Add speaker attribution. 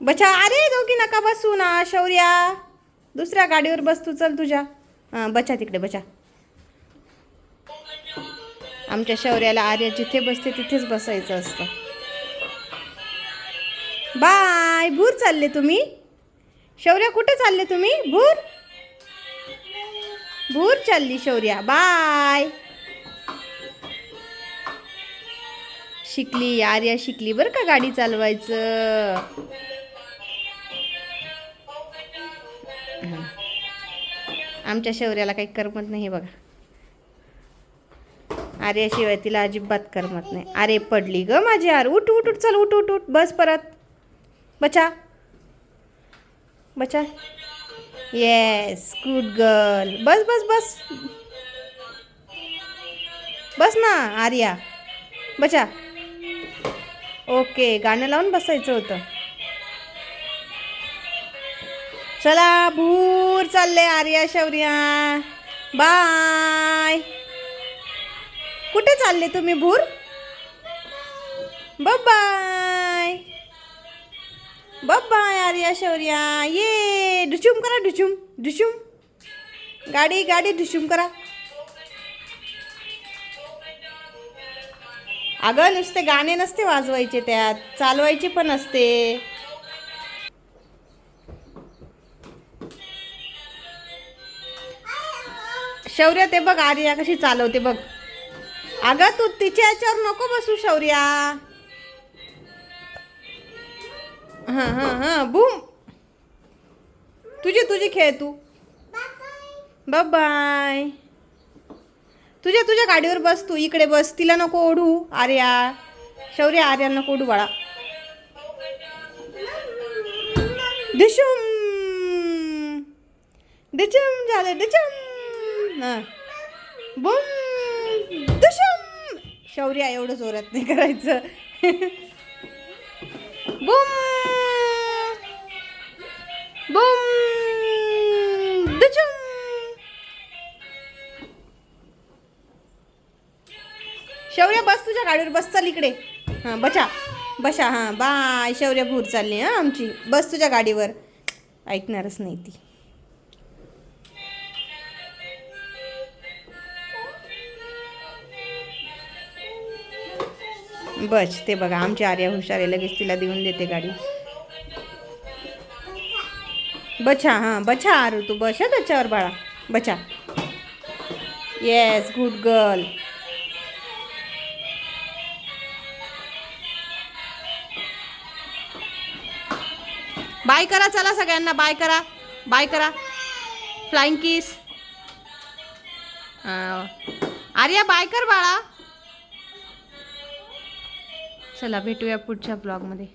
Speaker 1: बचा अरे दोघी नका बसू ना शौर्या. दुसऱ्या गाडीवर बस तू चल तुझ्या. हां बचा तिकडे बचा आमच्या शौर्याला आर्या जिथे बसते तिथेच बसायचं असतं. बाय भूर चालले तुम्ही? शौर्या कुठे चालले तुम्ही? भूर? भूर चालली शौर्या. बाय. शिकली आर्या शिकली बरं का गाडी चालवायचं? आमच्या शौर्याला काही करमत नाही बघा. आर्याशिवाय तिला अजिबात करमत नाही. अरे पडली ग माझी आर. उठ उठ उठ चल उठ उठ उठ. बस परत. बचा. बचा. येस गुड गर्ल बस बस बस. बस ना आर्या. बचा. ओके गाणं लावून बसायचं होतं. चला भूर चालले आर्या शौर्या. बाय. कुठे चालले तुम्ही भूर? बाय. बाय आर्या शौर्या. ये ढुचूम करा ढुचूम ढुचूम गाडी गाडी ढुचूम करा. अगं नुसते गाणे नसते वाजवायचे त्यात. चालवायचे पण असते. शौर्या ते बघ आर्या कशी चालवते बघ. अगं तू तिच्या याच्यावर नको बसू शौर्या. हां हां हां बूम. तुझी तुझी खेळ तू. बाय तुझ्या तुझ्या गाडीवर बस तू इकडे बस तिला नको ओढू. आर्या शौर्य आर्या नको ओढू बाळा. डिशुम डिचम झालं डिचम बुम. डिशुम शौर्या एवढं जोरात नाही करायचं. बुम. शौर्य बस तुझ्या गाडीवर बस चाल इकडे. हां बचा बशा हां. बाय शौर्य भूर चालली हां आमची. बस तुझ्या गाडीवर. ऐकणारच नाही ती. बस ते बघा आमची आर्या हुशार आहे लगेच तिला देऊन देते गाडी. बछा हां बछा आरू तू बस त्याच्यावर बाळा. बचा येस गुड गर्ल बाय करा चला सगळ्यांना बाय करा बाय करा. फ्लाइंग किस आर्या बाय कर बाळा. चला भेटूया पुढच्या ब्लॉगमध्ये